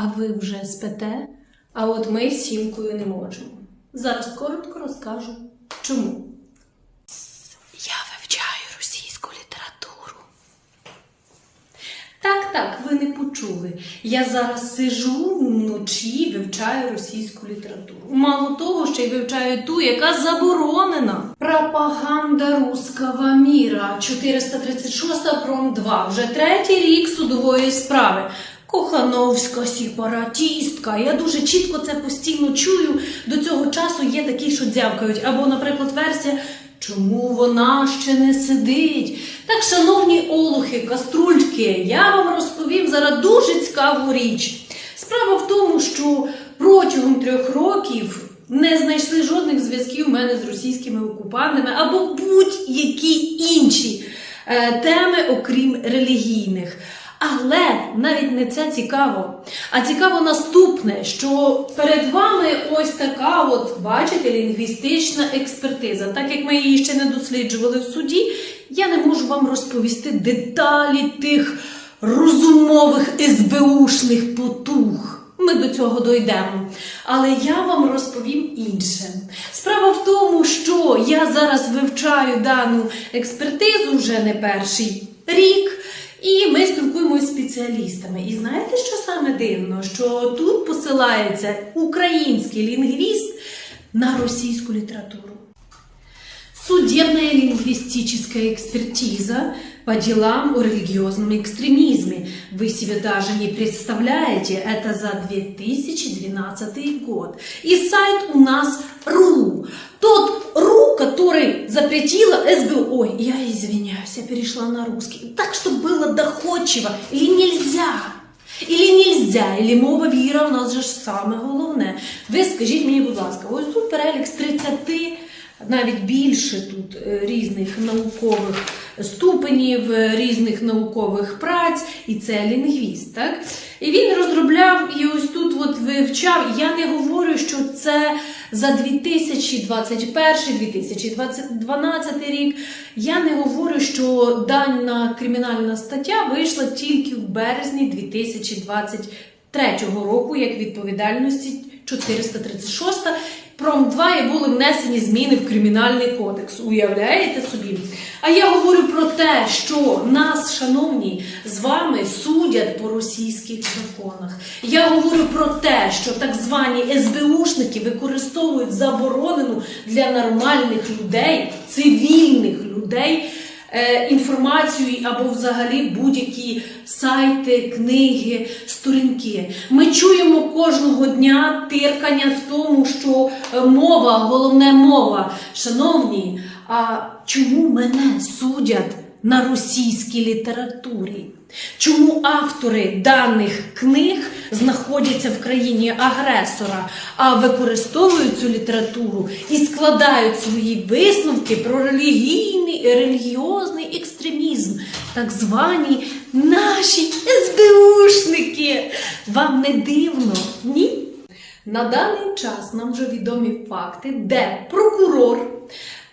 А ви вже спите? А от ми з сімкою не можемо. Зараз коротко розкажу, чому. Я вивчаю російську літературу. Так, так, ви не почули. Я зараз сижу вночі, вивчаю російську літературу. Мало того, ще й вивчаю ту, яка заборонена. Пропаганда руского міра 436 пром 2. Вже третій рік судової справи. Кохановська сепаратістка. Я дуже чітко це постійно чую. До цього часу є такі, що дзявкають. Або, наприклад, версія. Чому вона ще не сидить? Так, шановні олухи, каструльки, я вам розповім зараз дуже цікаву річ. Справа в тому, що протягом трьох років не знайшли жодних зв'язків в мене з російськими окупантами або будь-які інші е, теми, окрім релігійних. Але навіть не це цікаво. А цікаво наступне, що перед вами ось така, от, бачите, лінгвістична експертиза. Так як ми її ще не досліджували в суді, я не можу вам розповісти деталі тих розумових СБУшних потуг. Ми до цього дойдемо. Але я вам розповім інше. Справа в тому, що я зараз вивчаю дану експертизу вже не перший рік. І ми спеціалістами. І знаєте, що саме дивно? Що тут посилається український лінгвіст на російську літературу. Судебная лингвистическая экспертиза по делам о религиозном экстремизме. Вы себе даже не представляете, это за 2012 год. И сайт у нас РУ. Тот РУ, который запретила СБУ. Ой, я извиняюсь, я перешла на русский. Так, чтобы было доходчиво. Или нельзя? Или нельзя, или мова віра у нас же ж саме головне. Ви скажіть мені, будь ласка, ось тут перелік з 30, навіть більше тут е, різних наукових ступенів, е, різних наукових праць, і це лінгвіст, так? І він розробляв і ось тут от вивчав. Я не говорю, що це за 2021-2012 рік. Я не говорю, що дана кримінальна стаття вийшла тільки в березні 2023 року, як відповідальності 436 пром 2 і були внесені зміни в кримінальний кодекс. Уявляєте собі? А я говорю про те, що нас, шановні, з вами судять по російських законах. Я говорю про те, що так звані СБУшники використовують заборонену для нормальних людей, цивільних людей. Е, Інформацію або взагалі будь-які сайти, книги, сторінки. Ми чуємо кожного дня тиркання в тому, що е, мова, головне мова. Шановні, а чому мене судять на російській літературі? Чому автори даних книг знаходяться в країні агресора, а використовують цю літературу і складають свої висновки про релігійний релігіозний екстремізм, так звані наші СБУшники? Вам не дивно? Ні? На даний час нам вже відомі факти, де прокурор,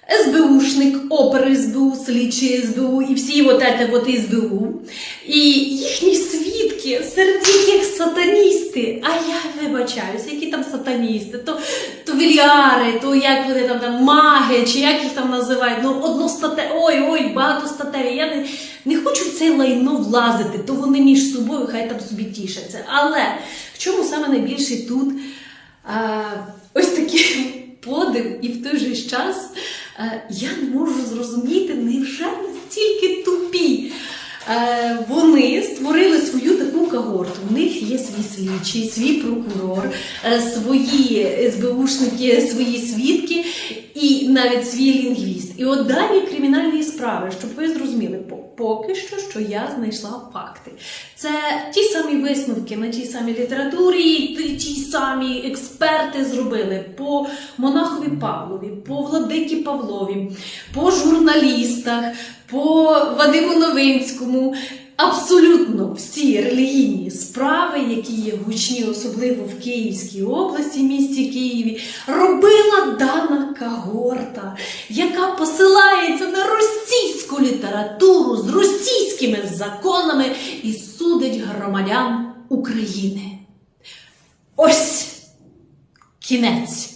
СБУшник, опер СБУ, слідчий СБУ і всі от це от СБУ, і їхні свідки, серед яких сатаністи. А я вибачаюся, які там сатаністи, то, то вільяри, то як вони там, там маги, чи як їх там називають, ну одностате, ой, ой, багатостатеві. Я не, не хочу в це лайно влазити, то вони між собою хай там собі тішаться. Але в чому саме найбільший тут а, ось такий подив, і в той же час я не можу зрозуміти, невже настільки тупі. Е, Вони створили свою таку когорту. У них є свій слідчий, свій прокурор, е, свої СБУшники, свої свідки і навіть свій лінгвіст. І от дані кримінальні справи, щоб ви зрозуміли, по- поки що, що я знайшла факти. Це ті самі висновки на тій самій літературі, ті самі експерти зробили по монахові Павлові, по владикі Павлові, по журналістах, по Вадиму Новинському. Абсолютно всі релігійні справи, які є гучні, особливо в Київській області, місті Києві, робила дана когорта, яка посилається на російську літературу з російськими законами і судить громадян України. Ось кінець.